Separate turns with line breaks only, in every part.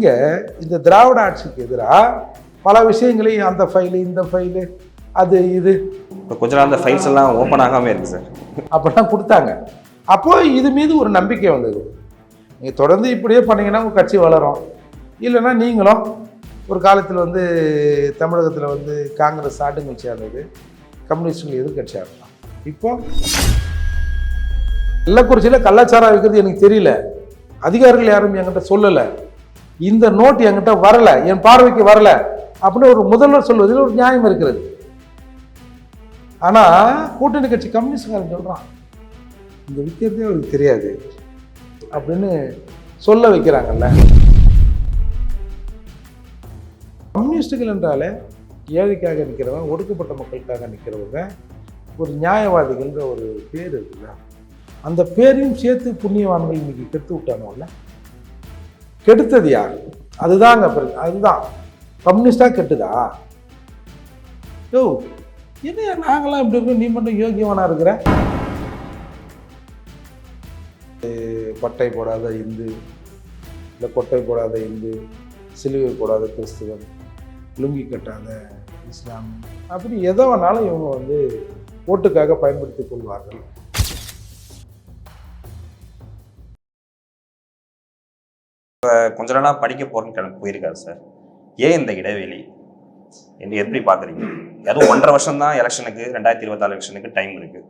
இங்கே இந்த திராவிட ஆட்சிக்கு எதிராக பல விஷயங்களை அந்த ஃபைலு இந்த ஃபைலு அது இது.
இப்போ கொஞ்ச நாள் அந்த ஃபைல்ஸ் எல்லாம் ஓப்பன் ஆகாமல் இருக்குது சார்
அப்படிலாம் கொடுத்தாங்க. அப்போ இது மீது ஒரு நம்பிக்கை வந்தது. நீங்கள் தொடர்ந்து இப்படியே பண்ணீங்கன்னா உங்கள் கட்சி வளரும். இல்லைன்னா நீங்களும் ஒரு காலத்தில் வந்து தமிழகத்தில் வந்து காங்கிரஸ் ஆட்டுங்கட்சியாக இருந்தது கம்யூனிஸ்டுகள் எதிர்கட்சியாக இருந்தான் இப்போ கள்ளக்குறிச்சியில் கள்ளச்சாரம் வைக்கிறது எனக்கு தெரியல. அதிகாரிகள் யாரும் என்கிட்ட சொல்லலை. இந்த நோட் என்கிட்ட வரல என் பார்வைக்கு வரல அப்படின்னு ஒரு முதல்வர் சொல்வதில் ஒரு நியாயம் இருக்கிறது. ஆனால் கூட்டணி கட்சி கம்யூனிஸ்ட்காரன் சொல்கிறான் இந்த விக்கிறதே அவருக்கு தெரியாது அப்படின்னு சொல்ல வைக்கிறாங்கல்ல. கம்யூனிஸ்டுகள் என்றாலே ஏழைக்காக நிற்கிறவன் ஒடுக்கப்பட்ட மக்களுக்காக நிற்கிறவங்க ஒரு நியாயவாதிகள்ன்ற ஒரு பேர் இருக்குல்ல. அந்த பேரையும் சேர்த்து புண்ணியவான்கள் இன்னைக்கு கெடுத்து விட்டானுல்ல கெடுத்தது யார்? அதுதாங்க அதுதான். கம்யூனிஸ்டாக கெட்டுதா? யோ என்ன நாங்களாம் இப்படி இருக்கோம்? நீ மட்டும் யோக்கியமான இருக்கிற? பட்டை போடாத இந்து இல்லை கொட்டை போடாத இந்து சிலுவை போடாத கிறிஸ்துவன் லுங்கி கட்டாத இஸ்லாம் அப்படி எதை வேணாலும் இவங்க வந்து ஓட்டுக்காக பயன்படுத்தி கொள்வார்கள்.
கொஞ்ச நாளாக படிக்க போகிறேன்னு கிளம்பி போயிருக்காரு சார். ஏன் இந்த இடைவெளி? என்று எப்படி பார்க்குறீங்க? அதுவும் ஒன்றரை வருஷம் தான் எலெக்ஷனுக்கு ரெண்டாயிரத்தி இருபத்தாறு எலெக்ஷனுக்கு டைம் இருக்குது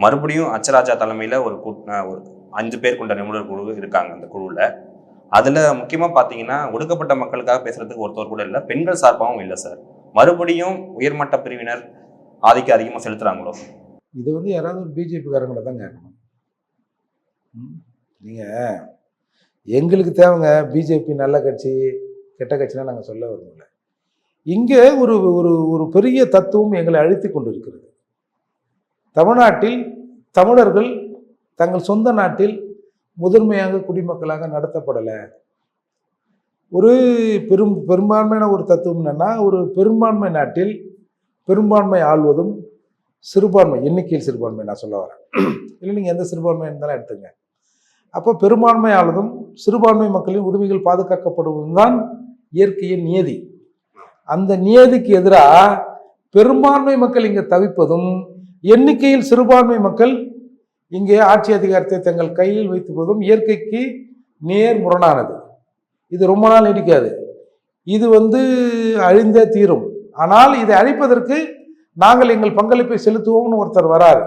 மறுபடியும் அச்சராஜா தலைமையில் ஒரு ஒரு அஞ்சு பேர் கொண்ட நிபுணர் குழு இருக்காங்க அந்த குழுவில் அதில் முக்கியமாக பார்த்தீங்கன்னா ஒடுக்கப்பட்ட மக்களுக்காக பேசுறதுக்கு ஒருத்தர் கூட இல்லை பெண்கள் சார்பாகவும் இல்லை சார். மறுபடியும் உயர்மட்ட பிரிவினர் ஆதிக்கம் அதிகமாக செலுத்துகிறாங்களோ
இது வந்து யாராவது பிஜேபிக்காரங்களை தான் கேட்கணும் நீங்கள் எங்களுக்கு தேவைங்க பிஜேபி நல்ல கட்சி கெட்ட கட்சினா நாங்கள் சொல்ல விரும்பல. இங்கே ஒரு ஒரு ஒரு பெரிய தத்துவம் எங்களை அழித்து கொண்டு இருக்கிறது தமிழ்நாட்டில் தமிழர்கள் தங்கள் சொந்த நாட்டில் முதன்மையாக குடிமக்களாக நடத்தப்படலை. ஒரு பெரும் பெரும்பான்மையான ஒரு தத்துவம் என்னன்னா ஒரு பெரும்பான்மை நாட்டில் பெரும்பான்மை ஆள்வதும் சிறுபான்மை எண்ணிக்கையில் சிறுபான்மை நான் சொல்ல வரேன். இல்லை நீங்கள் எந்த சிறுபான்மை இருந்தாலும் எடுத்துங்க. அப்போ பெரும்பான்மையாளதும் சிறுபான்மை மக்களின் உரிமைகள் பாதுகாக்கப்படுவதும் தான் இயற்கையின் நியதி. அந்த நியதிக்கு எதிராக பெரும்பான்மை மக்கள் இங்கே தவிப்பதும் எண்ணிக்கையில் சிறுபான்மை மக்கள் இங்கே ஆட்சி அதிகாரத்தை தங்கள் கையில் வைத்துப்பதும் இயற்கைக்கு நேர் முரணானது இது ரொம்ப நாள் நீடிக்காது. இது வந்து அழிந்தே தீரும். ஆனால் இதை அழிப்பதற்கு நாங்கள் எங்கள் பங்களிப்பை செலுத்துவோம்னு ஒருத்தர் வராரு.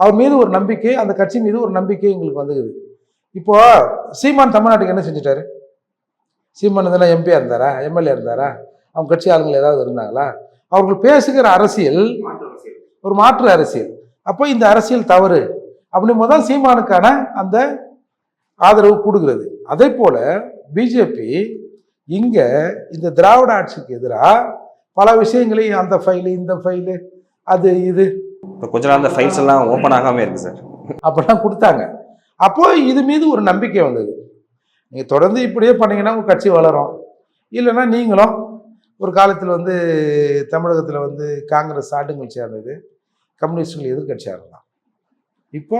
அவர் மீது ஒரு நம்பிக்கை அந்த கட்சி மீது ஒரு நம்பிக்கை எங்களுக்கு வந்துக்குது இப்போ சீமான் தமிழ்நாட்டுக்கு என்ன செஞ்சுட்டாரு? சீமான் இதெல்லாம் எம்பியா இருந்தாரா எம்எல்ஏ இருந்தாரா? அவங்க கட்சி ஆளுங்கள் ஏதாவது இருந்தாங்களா? அவர்கள் பேசுகிற அரசியல் ஒரு மாற்று அரசியல். அப்போ இந்த அரசியல் தவறு அப்படின் போது தான் சீமானுக்கான அந்த ஆதரவு கொடுக்கிறது அதே போல பிஜேபி இங்க இந்த திராவிட ஆட்சிக்கு எதிராக பல விஷயங்களை அந்த ஃபைலு இந்த ஃபைலு அது இது.
இப்போ கொஞ்ச நாள் அந்த ஃபைல்ஸ் எல்லாம் ஓப்பன் ஆகாமல் இருக்குது சார்
அப்படிலாம் கொடுத்தாங்க. அப்போ இது மீது ஒரு நம்பிக்கை வந்தது. நீங்கள் தொடர்ந்து இப்படியே பண்ணீங்கன்னா உங்கள் கட்சி வளரும். இல்லைன்னா நீங்களும் ஒரு காலத்தில் வந்து தமிழகத்தில் வந்து காங்கிரஸ் ஆட்டுங்கட்சியாக இருந்தது. கம்யூனிஸ்டுகள் எதிர்கட்சியாக இருந்தான் இப்போ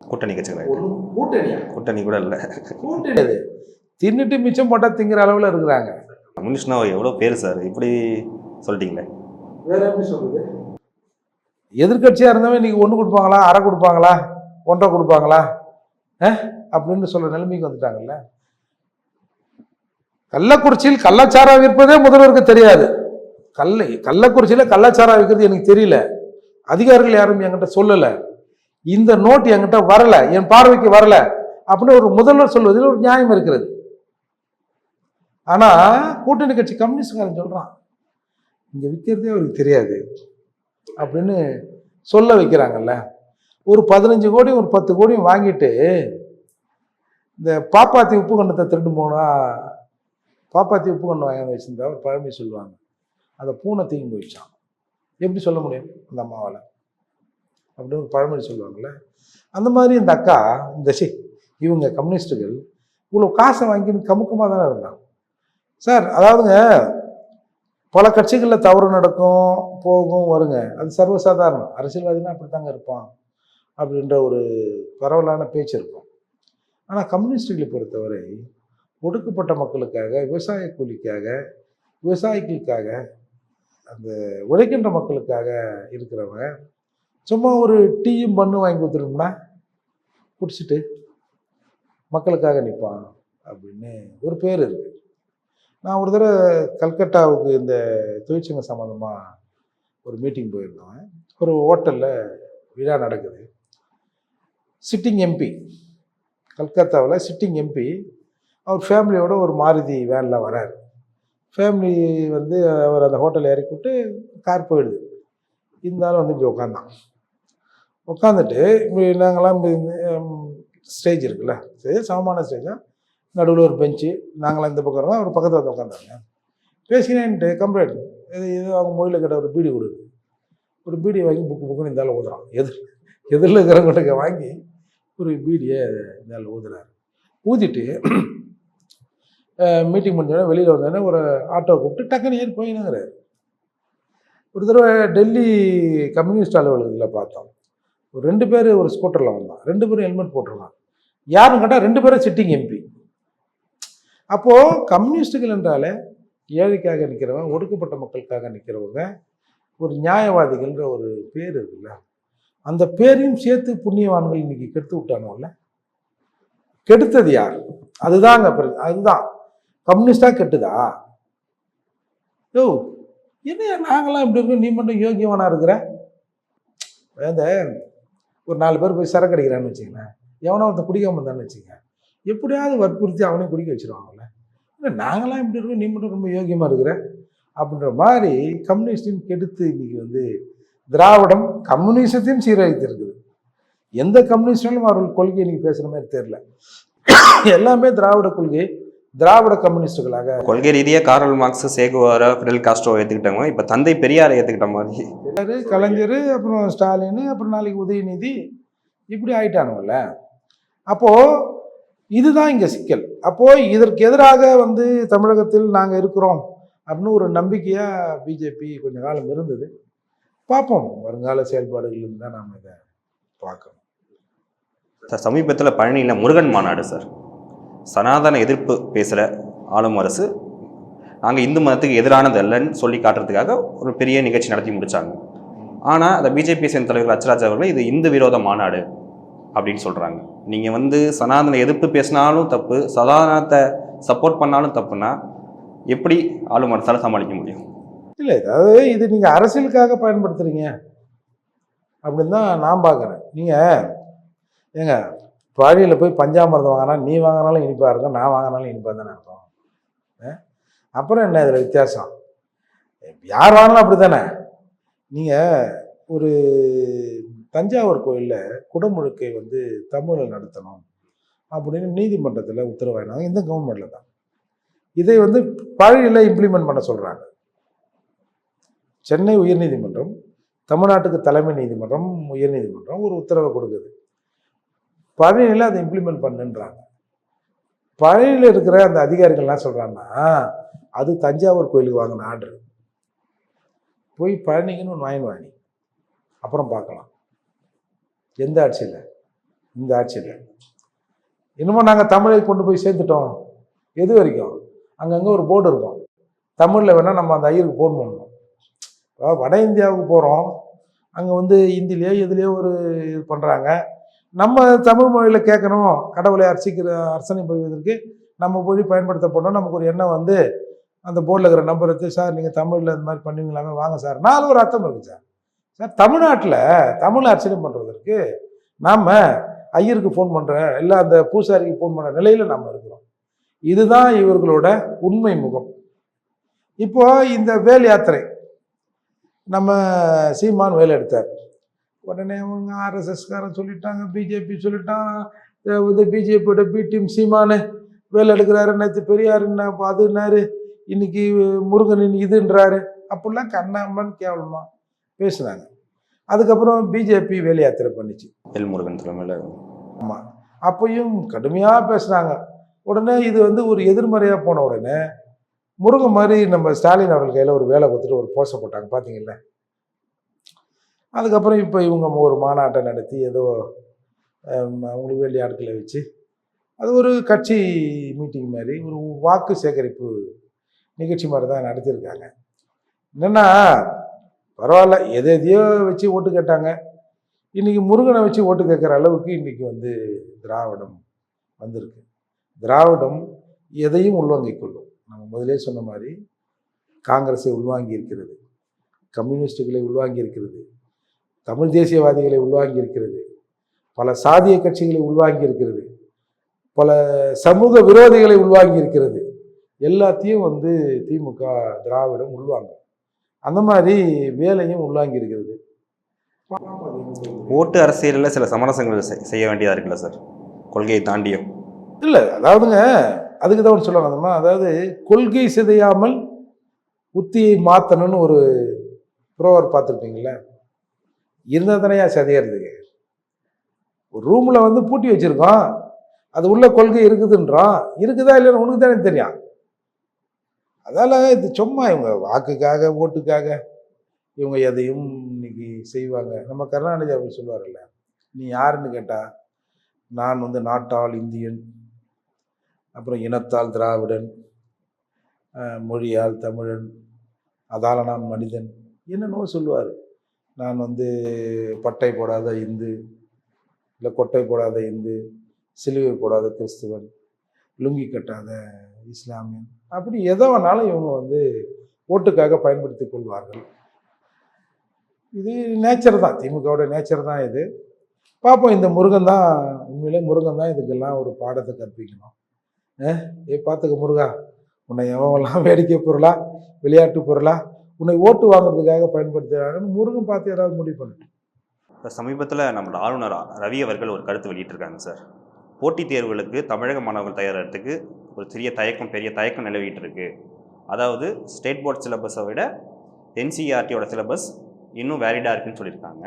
கூட்டணி கட்சிகள்
ஒரு கூட்டணியா?
கூட்டணி கூட இல்லை.
கூட்டணி அது. தின்னுட்டு மிச்சம் போட்டால் திங்கிற அளவில் இருக்கிறாங்க.
கம்யூனிஸ்ட்னா எவ்வளோ பேர் சார்? இப்படி சொல்லிட்டீங்களே.
வேற எப்படி சொல்றது? எதிர்கட்சியாக இருந்தவன் இன்னைக்கு ஒன்று கொடுப்பாங்களா அரை கொடுப்பாங்களா? ஒன்றரை கொடுப்பாங்களா? அப்படின்னு சொல்ற நிலைமைக்கு வந்துட்டாங்கல்ல. கள்ளக்குறிச்சியில் கள்ளச்சாரம் விற்பதே முதல்வருக்கு தெரியாது. கல்லை கள்ளக்குறிச்சியில் கள்ளச்சாரம் விற்கிறது எனக்கு தெரியல. அதிகாரிகள் யாரும் என்கிட்ட சொல்லலை. இந்த நோட் என்கிட்ட வரல. என் பார்வைக்கு வரல. அப்படின்னு ஒரு முதல்வர் சொல்வதில் ஒரு நியாயம் இருக்கிறது. ஆனா கூட்டணி கட்சி கம்யூனிஸ்ட்காரன் சொல்றான். இங்க விற்கிறதே அவருக்கு தெரியாது. அப்படின்னு சொல்ல வைக்கிறாங்கல்ல. ஒரு பதினஞ்சு கோடி ஒரு பத்து கோடியும் வாங்கிட்டு இந்த பாப்பாத்தி உப்பு கண்டத்தை திருட்டு போனா பாப்பாத்தி உப்பு கண்டம் வாங்கி வச்சுருந்தா ஒரு பழமொழி சொல்லுவாங்க. அந்த பூனை தீங்கி போயிடுச்சான் எப்படி சொல்ல முடியும்? அந்த அம்மாவால். அப்படின்னு ஒரு பழமொழி சொல்லுவாங்கல்ல. அந்த மாதிரி இந்த அக்கா இந்த சி இவங்க கம்யூனிஸ்ட்டுகள் இவ்வளோ காசை வாங்கின்னு கமுக்கமாக தானே இருந்தாங்க. சார் அதாவதுங்க பல கட்சிகளில் தவறு நடக்கும் போகும் வருங்க. அது சர்வசாதாரணம். அரசியல்வாதினா அப்படி தாங்க இருப்பான் அப்படின்ற ஒரு பரவலான பேச்சு இருக்கும். ஆனால் கம்யூனிஸ்டுகளை பொறுத்தவரை ஒடுக்கப்பட்ட மக்களுக்காக விவசாய கூலிக்காக விவசாயிகளுக்காக அந்த உழைக்கின்ற மக்களுக்காக இருக்கிறவன் சும்மா ஒரு டீயும் பண்ணு வாங்கி கொடுத்துருந்தோம்னா குடிச்சிட்டு மக்களுக்காக நிற்பான் அப்படின்னு ஒரு பேர் இருக்கு. நான் ஒரு தடவை கல்கட்டாவுக்கு இந்த தொழிற்சங்க சம்மந்தமாக ஒரு மீட்டிங் போயிருந்தோம் ஒரு ஹோட்டலில் விழா நடக்குது. Sitting MP. கல்கத்தாவில் சிட்டிங் எம்பி. அவர் ஃபேமிலியோட ஒரு மாருதி வேனில் வரார். ஃபேமிலி வந்து அவர் அந்த ஹோட்டலில் இறக்கி விட்டு கார் போயிடுது. இருந்தாலும் வந்து இப்படி உட்காந்தான் உட்காந்துட்டு இப்படி நாங்களாம் ஸ்டேஜ் இருக்குல்ல. சரி சமமான ஸ்டேஜ்? தான் நடுவில் ஒரு பெஞ்சு. நாங்களாம் இந்த பக்கம் இருக்கோம் அவர் பக்கத்தில் வந்து உட்காந்தாங்க பேசினேன்ட்டு கம்ப்ளைண்ட் இது இது அவங்க மொழியில் கேட்ட ஒரு பீடி கொடுக்குது. ஒரு பீடி வாங்கி புக்கு புக்குன்னு இருந்தாலும் ஊதுறான் எதிர் எதிரில் இருக்கிறவங்கிட்ட வாங்கி ஒரு பீடியை இருந்தாலும் ஊதுறாரு. ஊதிட்டு மீட்டிங் முடிஞ்சோடனே வெளியில் வந்தோடனே ஒரு ஆட்டோ கூப்பிட்டு டக்குன்னு ஏறி போயினுங்கிறாரு. ஒரு தடவை டெல்லி கம்யூனிஸ்ட் அலுவலகத்தில் பார்த்தோம். ஒரு ரெண்டு பேர் ஒரு ஸ்கூட்டரில் வந்தான். ரெண்டு பேரும் ஹெல்மெட் போட்டிருந்தான் யாருன்னு கேட்டால் ரெண்டு பேரும் சிட்டிங் எம்பி அப்போது கம்யூனிஸ்டுகள் என்றாலே ஏழைக்காக நிற்கிறவங்க ஒடுக்கப்பட்ட மக்களுக்காக நிற்கிறவங்க ஒரு நியாயவாதிகள்ன்ற ஒரு பேர் இருக்குல்ல. அந்த பேரையும் சேர்த்து புண்ணியவான்கள் இன்னைக்கு கெடுத்து விட்டானுல்ல கெடுத்தது யார்? அதுதாங்க அதுதான். கம்யூனிஸ்டா கெட்டுதா? யோ என்ன நாங்களாம் இப்படி இருக்கோம்? நீ மட்டும் யோகியவனா இருக்கிற? இந்த ஒரு நாலு பேர் போய் சரக்கு அடிக்கிறான்னு வச்சுங்களேன் எவனோ ஒருத்தன் குடிக்காம இருந்தான்னு வச்சுக்கோங்க. எப்படியாவது வற்புறுத்தி அவனையும் குடிக்க வச்சிருவாங்கல்ல? இல்லை நாங்களாம் இப்படி இருக்கோம்? நீ மட்டும் ரொம்ப யோகியமாக இருக்கிற? அப்படின்ற மாதிரி கம்யூனிஸ்டையும் கெடுத்து இன்னைக்கு வந்து திராவிடம் கம்யூனிசத்தையும் சீரழித்து இருக்குது எந்த கம்யூனிஸ்டாலும் அவர்கள் கொள்கை இன்னைக்கு பேசுகிற மாதிரி தெரியல. எல்லாமே திராவிட கொள்கை திராவிட கம்யூனிஸ்டுகளாக.
கொள்கை ரீதியாக Karl Marx Che Guevara Fidel Castro ஏற்றுக்கிட்டாங்க இப்போ தந்தை பெரியாரை ஏற்றுக்கிட்ட மாதிரி.
கலைஞர் அப்புறம் ஸ்டாலின் அப்புறம் நாளைக்கு உதயநிதி இப்படி ஆயிட்டானுங்கல்ல. அப்போ இதுதான் இங்க சிக்கல். அப்போ இதற்கு எதிராக வந்து தமிழகத்தில் நாங்க இருக்கிறோம் அப்படின்னு ஒரு நம்பிக்கையா பிஜேபி கொஞ்ச காலம் இருந்தது. பார்ப்போம். வருங்கால செயல்பாடுகள் தான் நாம் இதை பார்க்கணும்.
சார் சமீபத்தில் பழனியில் முருகன் மாநாடு சார். சனாதன எதிர்ப்பு பேசுகிற ஆளும் அரசு நாங்கள் இந்து மதத்துக்கு எதிரானது இல்லைன்னு சொல்லி காட்டுறதுக்காக ஒரு பெரிய நிகழ்ச்சி நடத்தி முடிச்சாங்க. ஆனால் அந்த பிஜேபி சேர்ந்த தலைவர் அச்சராஜ் அவர்கள் இது இந்து விரோத மாநாடு அப்படின்னு சொல்கிறாங்க நீங்கள் வந்து சனாதன எதிர்ப்பு பேசினாலும் தப்பு சனாதனத்தை சப்போர்ட் பண்ணாலும் தப்புன்னா எப்படி ஆளும் அரசால் சமாளிக்க முடியும்?
இல்லை அதாவது இது நீங்கள் அரசியலுக்காக பயன்படுத்துகிறீங்க அப்படின்னு தான் நான் பார்க்குறேன் நீங்கள் ஏங்க பழனியில் போய் பஞ்சாமிரதம் வாங்கினா நீ வாங்கினாலும் இனிப்பாக இருக்கும் நான் வாங்கினாலும் இனிப்பாக தானே இருக்கும். ஆ? அப்புறம் என்ன இதில் வித்தியாசம்? யார் வாங்கினாலும் அப்படி தானே நீங்கள் ஒரு தஞ்சாவூர் கோயிலில் குடமுழுக்கை வந்து தமிழில் நடத்தணும் அப்படின்னு நீதிமன்றத்தில் உத்தரவாயினாங்க இந்த கவர்மெண்ட்டில் தான். இதை வந்து பழையில இம்ப்ளிமெண்ட் பண்ண சொல்கிறாங்க சென்னை உயர்நீதிமன்றம் தமிழ்நாட்டுக்கு தலைமை நீதிமன்றம் உயர்நீதிமன்றம் ஒரு உத்தரவை கொடுக்குது. பழனியில் அதை இம்ப்ளிமெண்ட் பண்ணுன்றாங்க. பழனியில் இருக்கிற அந்த அதிகாரிகள்லாம் சொல்கிறாங்கன்னா அது தஞ்சாவூர் கோயிலுக்கு வாங்கின ஆர்டர் போய் பழனிக்குன்னு ஒன்று வாங்கி வாங்கி அப்புறம் பார்க்கலாம். எந்த ஆட்சியில்? இந்த ஆட்சியில். இன்னமும் நாங்கள் தமிழை கொண்டு போய் சேர்த்துட்டோம். எது வரைக்கும்? அங்கங்கே ஒரு போர்டு இருக்கும். தமிழில் வேணால் நம்ம அந்த ஐயருக்கு ஃபோன் பண்ணணும். இப்போ வட இந்தியாவுக்கு போகிறோம் அங்கே வந்து ஹிந்திலேயோ எதுலேயோ ஒரு இது பண்ணுறாங்க நம்ம தமிழ் மொழியில் கேட்கணும் கடவுளை அர்ச்சிக்கிற அர்ச்சனை செய்வதற்கு நம்ம மொழி பயன்படுத்தப்படணும் நமக்கு ஒரு எண்ணம் வந்து அந்த போர்டில் இருக்கிற நம்பர் எடுத்து சார் நீங்கள் தமிழில் இந்த மாதிரி பண்ணுவீங்களாமே வாங்க சார். நாலு ஒரு அர்த்தம் இருக்குது சார். சார் தமிழ்நாட்டில் தமிழ் அர்ச்சனை பண்ணுறதற்கு நாம் ஐயருக்கு ஃபோன் பண்ணுற இல்லை அந்த பூசாரிக்கு ஃபோன் பண்ணுற நிலையில் நாம் இருக்கிறோம். இதுதான் இவர்களோட உண்மை முகம். இப்போ இந்த வேல் யாத்திரை. நம்ம சீமான் வேலை எடுத்தார். உடனே அவங்க ஆர்எஸ்எஸ்காரன் சொல்லிட்டாங்க பிஜேபி சொல்லிட்டான் இது பிஜேபியோட பி டீம் சீமானு வேலை எடுக்கிறாரு. நேற்று பெரியார் என்ன அதுன்னாரு இன்னைக்கு முருகன் இதுன்றாரு. அப்படிலாம் கண்ணாமன்னு கேவலமா பேசுனாங்க. அதுக்கப்புறம் பிஜேபி வேலை யாத்திரை பண்ணிச்சு.
எல் முருகன் தலைமையில்.
ஆமாம் அப்பையும் கடுமையாக பேசுனாங்க. உடனே இது வந்து ஒரு எதிர்மறையாக போன உடனே முருகன் மாதிரி நம்ம ஸ்டாலின் அவர்கள் கையில் ஒரு வேலை கொடுத்துட்டு ஒரு போஸ்டர் போட்டாங்க. பார்த்தீங்கல்ல அதுக்கப்புறம் இப்போ இவங்க ஒரு மாநாட்டை நடத்தி ஏதோ அவங்களுக்கு வேண்டிய ஆட்களை வச்சு அது ஒரு கட்சி மீட்டிங் மாதிரி ஒரு வாக்கு சேகரிப்பு நிகழ்ச்சி மாதிரி தான் நடத்தியிருக்காங்க. என்னென்னா பரவாயில்ல எதை எதையோ வச்சு ஓட்டு கேட்டாங்க. இன்றைக்கி முருகனை வச்சு ஓட்டு கேட்குற அளவுக்கு இன்றைக்கி வந்து திராவிடம் வந்திருக்கு. திராவிடம் எதையும் உள்வாங்கிக் கொள்ளும். நம்ம முதலே சொன்ன மாதிரி காங்கிரஸை உள்வாங்கி இருக்கிறது கம்யூனிஸ்டுகளை உள்வாங்கி இருக்கிறது தமிழ் தேசியவாதிகளை உள்வாங்கி இருக்கிறது பல சாதிய கட்சிகளை உள்வாங்கி இருக்கிறது பல சமூக விரோதிகளை உள்வாங்கி இருக்கிறது எல்லாத்தையும் வந்து திமுக திராவிடம் உள்வாங்கும். அந்த மாதிரி வேலையும் உள்வாங்கி இருக்கிறது.
ஓட்டு அரசியலில் சில சமரசங்கள் செய்- செய்ய வேண்டியதாக இருக்குல்ல சார்? கொள்கையை தாண்டியும்.
இல்லை அதாவதுங்க அதுக்கு தான் ஒன்று சொல்லுவாங்க அந்தம்மா அதாவது கொள்கை சிதையாமல் உத்தியை மாற்றணும்னு ஒரு ப்ரோவர் பார்த்துருப்பீங்களா இருந்தால் தானேயா சிதையறதுக்கு? ஒரு ரூமில் வந்து பூட்டி வச்சுருக்கோம். அது உள்ள கொள்கை இருக்குதுன்றோம் இருக்குதா இல்லைன்னு உனக்கு தானே தெரியும். அதால இது சும்மா இவங்க வாக்குக்காக ஓட்டுக்காக இவங்க எதையும் இன்னைக்கு செய்வாங்க. நம்ம கருணாநிதி அவர்கள் சொல்லுவார்ல நீ யாருன்னு கேட்டால் நான் வந்து நாட்டால் இந்தியன் அப்புறம் இனத்தால் திராவிடன் மொழியால் தமிழன் அதால நான் மனிதன் என்னென்னோ சொல்லுவார். நான் வந்து பட்டை போடாத இந்து இல்லை கொட்டை போடாத இந்து சிலுவை போடாத கிறிஸ்துவன் லுங்கி கட்டாத இஸ்லாமியன் அப்படி எதை வேணாலும் இவங்க வந்து ஓட்டுக்காக பயன்படுத்தி கொள்வார்கள். இது நேச்சர் தான் திமுகவோட நேச்சர் தான் இது. பார்ப்போம் இந்த முருகன் தான் உண்மையிலே முருகன் தான் இதுக்கெல்லாம் ஒரு பாடத்தை கற்பிக்கணும். ஏ பார்த்துக்க முருகா. உன்னை எவன்லாம் வேடிக்கை பொருளா விளையாட்டு பொருளா உன்னை ஓட்டு வாங்குறதுக்காக பயன்படுத்துகிறாங்கன்னு முருகன் பார்த்து ஏதாவது முடிவு பண்ணிட்டு
இப்போ சமீபத்தில் நம்மளோட ஆளுநர் ரவி அவர்கள் ஒரு கருத்து வெளியிட்டிருக்காங்க சார். போட்டித் தேர்வுகளுக்கு தமிழக மாணவர்கள் தயாரிறதுக்கு ஒரு சிறிய தயக்கம் பெரிய தயக்கம் நிலவிட்டு இருக்கு அதாவது ஸ்டேட் போர்ட் சிலபஸை விட என்சிஆர்டியோட சிலபஸ் இன்னும் வேலிடாக இருக்குன்னு சொல்லியிருக்காங்க.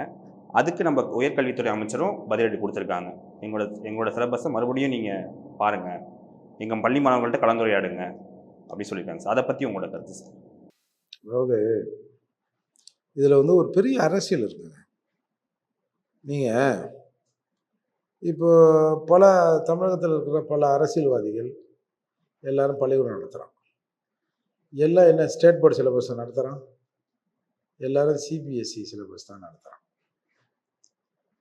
அதுக்கு நம்ம உயர்கல்வித்துறை அமைச்சரும் பதிலடி கொடுத்துருக்காங்க. எங்களோட எங்களோட சிலபஸை மறுபடியும் நீங்கள் பாருங்கள் எங்கள் பள்ளி மாணவர்கள்ட்ட கலந்துரையாடுங்க அப்படி சொல்லியிருக்காங்க சார். அதை பற்றி உங்களோட கருத்து சார்.
அதாவது இதில் வந்து ஒரு பெரிய அரசியல் இருக்குங்க. நீங்கள் இப்போ பல தமிழகத்தில் இருக்கிற பல அரசியல்வாதிகள் எல்லாரும் பள்ளிக்கூடம் நடத்துகிறான் எல்லாம் என்ன ஸ்டேட் போர்டு சிலபஸ் நடத்துகிறான் எல்லாரும் சிபிஎஸ்சி சிலபஸ் தான் நடத்துகிறான்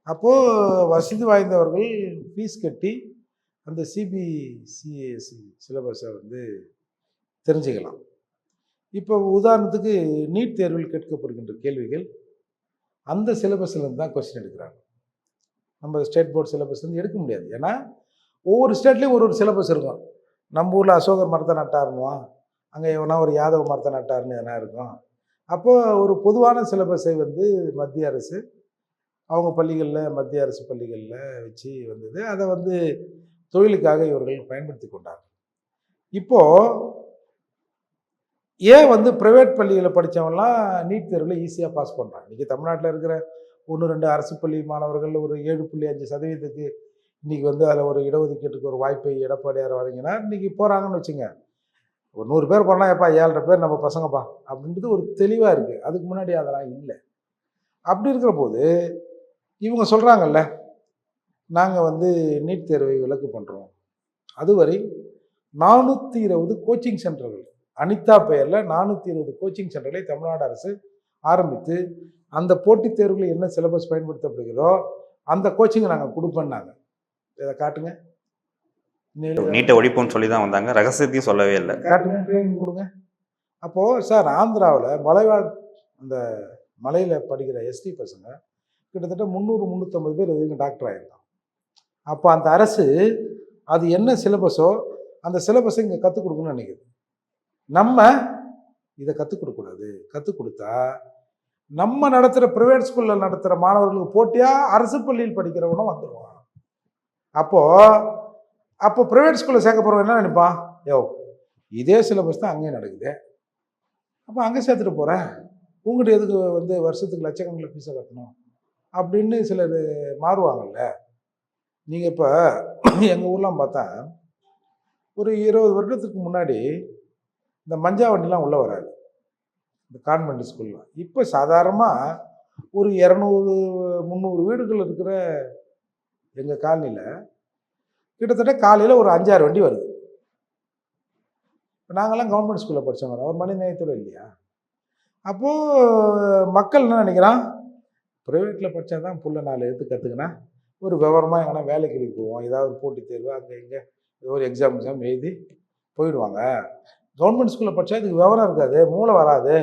அப்போது வசதி வாய்ந்தவர்கள் ஃபீஸ் கட்டி அந்த சிபிசிஎஸ்சி சிலபஸை வந்து தெரிஞ்சுக்கலாம். இப்போ உதாரணத்துக்கு நீட் தேர்வில் கேட்கப்படுகின்ற கேள்விகள் அந்த சிலபஸ்லேருந்து தான் கொஸ்டின் எடுக்கிறாங்க. நம்ம ஸ்டேட் போர்டு சிலபஸ்லேருந்து எடுக்க முடியாது. ஏன்னா ஒவ்வொரு ஸ்டேட்லேயும் ஒரு ஒரு சிலபஸ் இருக்கும். நம்ம ஊரில் அசோகர் மரத்தை நட்டாருன்னுவான் அங்கே எவனா ஒரு யாதவ மரத்தை நட்டாருன்னு எதனா இருக்கும். அப்போ ஒரு பொதுவான சிலபஸை வந்து மத்திய அரசு அவங்க பள்ளிகளில் மத்திய அரசு பள்ளிகளில் வச்சு வந்தது. அதை வந்து தொழிலுக்காக இவர்கள் பயன்படுத்தி கொண்டார்கள். இப்போது ஏன் வந்து ப்ரைவேட் பள்ளியில் படித்தவங்களாம் நீட் தேர்வில் ஈஸியாக பாஸ் பண்ணுறாங்க இன்றைக்கி தமிழ்நாட்டில் இருக்கிற ஒன்று ரெண்டு அரசு பள்ளி மாணவர்கள் ஒரு ஏழு புள்ளி அஞ்சு சதவீதத்துக்கு இன்றைக்கி வந்து அதில் ஒரு இடஒதுக்கீட்டுக்கு ஒரு வாய்ப்பை எடப்பாடியார் வரீங்கன்னா இன்றைக்கி போகிறாங்கன்னு வச்சுங்க. ஒரு நூறு பேர் போனால் எப்பா ஏழரை பேர் நம்ம பசங்கப்பா. அப்படின்றது ஒரு தெளிவாக இருக்குது அதுக்கு முன்னாடி அதெல்லாம் இல்லை. அப்படி இருக்கிற போது இவங்க சொல்கிறாங்கல்ல நாங்கள் வந்து நீட் தேர்வை விலக்கு பண்ணுறோம் அதுவரை நானூற்றி இருபது கோச்சிங் சென்டர்கள் அனிதா பெயரில் நானூற்றி இருபது கோச்சிங் சென்டர்களை தமிழ்நாடு அரசு ஆரம்பித்து அந்த போட்டித் தேர்வில் என்ன சிலபஸ் பயன்படுத்தப்படுகிறதோ அந்த கோச்சிங்கை நாங்கள் கொடுப்போன்னாங்க இதை காட்டுங்க.
நீட்டை ஒழிப்போம்னு சொல்லி தான் வந்தாங்க. ரகசியத்தையும் சொல்லவே இல்லை.
காட்டுங்க ட்ரைனிங் கொடுங்க. அப்போது சார் ஆந்திராவில் மலைவாழ் அந்த மலையில் படிக்கிற எஸ்டி பசங்க கிட்டத்தட்ட முந்நூறு முந்நூற்றம்பது பேர் வரைக்கும் டாக்டர் ஆயிருக்காங்க அப்போ அந்த அரசு அது என்ன சிலபஸோ அந்த சிலபஸை இங்கே கற்றுக் கொடுக்கணும்னு நினைக்கிறது நம்ம இதை கற்றுக் கொடுக்கக்கூடாது. கற்றுக் கொடுத்தா நம்ம நடத்துகிற ப்ரைவேட் ஸ்கூலில் நடத்துகிற மாணவர்களுக்கு போட்டியாக அரசு பள்ளியில் படிக்கிறவனும் வந்துடுவான் அப்போது அப்போ ப்ரைவேட் ஸ்கூலில் சேர்க்க போகிறவன் என்ன நினைப்பான் யோ இதே சிலபஸ் தான் அங்கேயும் நடக்குது. அப்போ அங்கே சேர்த்துட்டு போகிறேன் உங்கள்கிட்ட எதுக்கு வந்து வருஷத்துக்கு லட்சக்கணக்கில் ஃபீஸை கட்டணும்? அப்படின்னு சிலர் மாறுவாங்கல்ல. நீங்கள் இப்போ எங்கள் ஊர்லாம் பார்த்தா ஒரு இருபது வருடத்துக்கு முன்னாடி இந்த மஞ்சா வண்டிலாம் உள்ளே வராது. இந்த கான்வெண்ட் ஸ்கூல்லாம் இப்போ சாதாரணமாக ஒரு இரநூறு முந்நூறு வீடுகள் இருக்கிற எங்கள் காலனியில் கிட்டத்தட்ட காலையில் ஒரு அஞ்சாறு வண்டி வருது. இப்போ நாங்கள்லாம் கவர்மெண்ட் ஸ்கூலில் படித்தவங்க ஒரு மணி நேரத்தில் இல்லையா? அப்போது மக்கள் என்ன நினைக்கிறான்? ப்ரைவேட்டில் படித்தா தான் புள்ள நாலு எடுத்து கற்றுக்கினா ஒரு விவரமாக எங்கன்னா வேலைக்கு கிளிக்கு போவோம். ஏதாவது ஒரு போட்டித் தேர்வு அங்கே இங்கே ஏதோ ஒரு எக்ஸாம் எக்ஸாம் எழுதி போயிடுவாங்க. கவர்மெண்ட் ஸ்கூலில் படித்தா இதுக்கு விவரம் இருக்காது. மூளை வராது.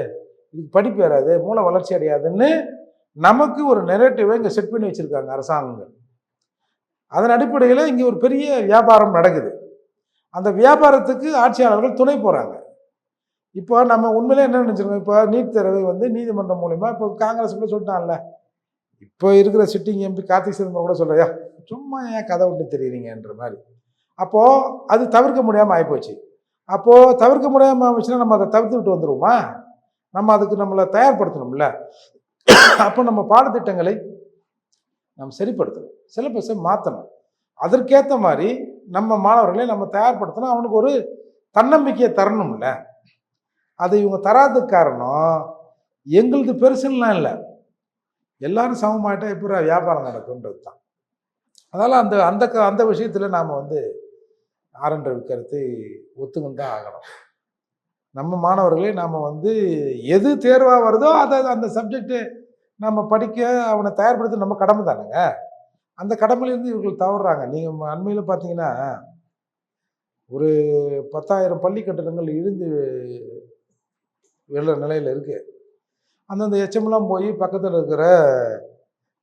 இதுக்கு படிப்பு வராது. மூளை வளர்ச்சி அடையாதுன்னு நமக்கு ஒரு நெரேட்டிவை இங்கே செட் பண்ணி வச்சுருக்காங்க அரசாங்கங்கள். அதன் அடிப்படையில் இங்கே ஒரு பெரிய வியாபாரம் நடக்குது. அந்த வியாபாரத்துக்கு ஆட்சியாளர்கள் துணை போகிறாங்க இப்போ நம்ம உண்மையிலே என்ன நினச்சிருக்கோம்? இப்போ நீட் தேர்வை வந்து நீதிமன்றம் மூலிமா இப்போ காங்கிரஸ் கூட சொல்லிட்டான்ல. இப்போ இருக்கிற சிட்டிங் எம்பி கார்த்திக் சிதம்பரம் கூட சொல்கிறையா சும்மா ஏன் கதை விட்டு தெரியுறீங்கன்ற மாதிரி? அப்போது அது தவிர்க்க முடியாமல் ஆகிப்போச்சு அப்போது தவிர்க்க முடியாமல் ஆச்சுன்னா நம்ம அதை தவிர்த்து விட்டு வந்துடுவோமா நம்ம அதுக்கு நம்மளை தயார்படுத்தணும்ல. அப்போ நம்ம பாடத்திட்டங்களை நம்ம சரிப்படுத்தணும். சிலபஸை மாற்றணும் அதற்கேற்ற மாதிரி நம்ம மாணவர்களை நம்ம தயார்படுத்தணும். அவனுக்கு ஒரு தன்னம்பிக்கையை தரணும்ல. அதை இவங்க தராததுக்கு காரணம் எங்களுது பெருசுலாம் இல்லை. எல்லாரும் சமமாயிட்டா எப்படி வியாபாரம் நடக்கும்ன்றது தான். அதனால் அந்த அந்த க- அந்த விஷயத்தில் நாம் வந்து ஆரன்ற கருத்தை ஒத்துக்கொண்டு தான் ஆகணும். நம்ம மாணவர்களே நாம் வந்து எது தேர்வாக வருதோ அதை அந்த சப்ஜெக்ட்டு நம்ம படிக்க அவனை தயார்படுத்த நம்ம கடமை தானேங்க? அந்த கடமையிலேருந்து இவர்கள் தவறுறாங்க. நீங்கள் அண்மையில் பார்த்தீங்கன்னா ஒரு பத்தாயிரம் பள்ளி கட்டடங்கள் இழுந்து விழுற நிலையில் இருக்குது அந்தந்த எச்சம்லாம் போய் பக்கத்தில் இருக்கிற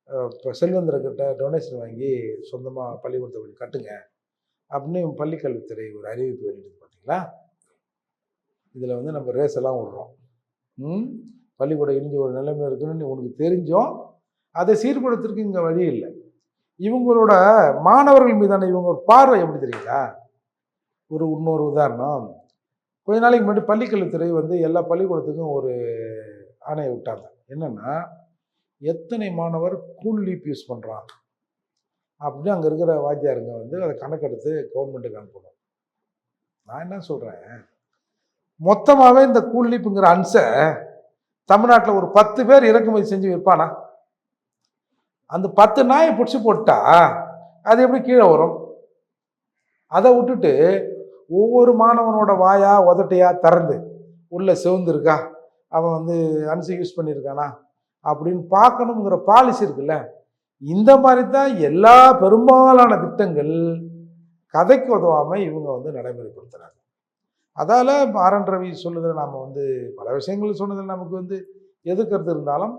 இப்போ செல்வந்தர்கிட்ட டொனேஷன் வாங்கி சொந்தமாக பள்ளிக்கூடத்தை கொஞ்சம் கட்டுங்க. அப்படின்னு பள்ளிக்கல்வித்துறை ஒரு அறிவிப்பு வெளியிடுது பார்த்தீங்களா இதில் வந்து நம்ம ரேஸ் எல்லாம் விடுறோம். ம்? பள்ளிக்கூடம் இடிஞ்ச ஒரு நிலைமை இருக்குன்னு உனக்கு தெரிஞ்சோம் அதை சீர்படுத்துறதுக்கு இங்கே வழி இல்லை. இவங்களோட மாணவர்கள் மீதான இவங்க ஒரு பார்வை எப்படி தெரியுங்களா ஒரு இன்னொரு உதாரணம். கொஞ்ச நாளைக்கு முன்னாடி பள்ளிக்கல்வித்துறை வந்து எல்லா பள்ளிக்கூடத்துக்கும் ஒரு ஆணையை விட்டாங்க. என்னென்னா எத்தனை மாணவர் கூல் லீப் யூஸ் பண்ணுறான் அப்படின்னு அங்கே இருக்கிற வாத்தியாருங்க வந்து அதை கணக்கெடுத்து கவர்மெண்ட்டுக்கு அனுப்பணும். நான் என்ன சொல்கிறேன் மொத்தமாகவே இந்த கூல் லீப்புங்கிற அன்சை தமிழ்நாட்டில் ஒரு பத்து பேர் இறக்குமதி செஞ்சு விற்பானா? அந்த பத்து நாயை பிடிச்சி போட்டா அது எப்படி கீழே வரும்? அதை விட்டுட்டு ஒவ்வொரு மாணவனோட வாயா உதட்டையா திறந்து உள்ளே சிவந்துருக்கா? அவன் வந்து அன்சி யூஸ் பண்ணியிருக்கானா அப்படின்னு பார்க்கணுங்கிற பாலிசி இருக்குல்ல. இந்த மாதிரி தான் எல்லா பெரும்பாலான திட்டங்கள் கதைக்கு உதவாமல் இவங்க வந்து நடைமுறைப்படுத்துகிறாங்க அதால் ஆரன் ரவி சொல்லுதில் நாம் வந்து பல விஷயங்கள் சொன்னதில் நமக்கு வந்து எதிர்க்கிறது இருந்தாலும்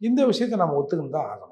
இந்த விஷயத்தை நம்ம ஒத்துக்கிட்டு தான் ஆகணும்.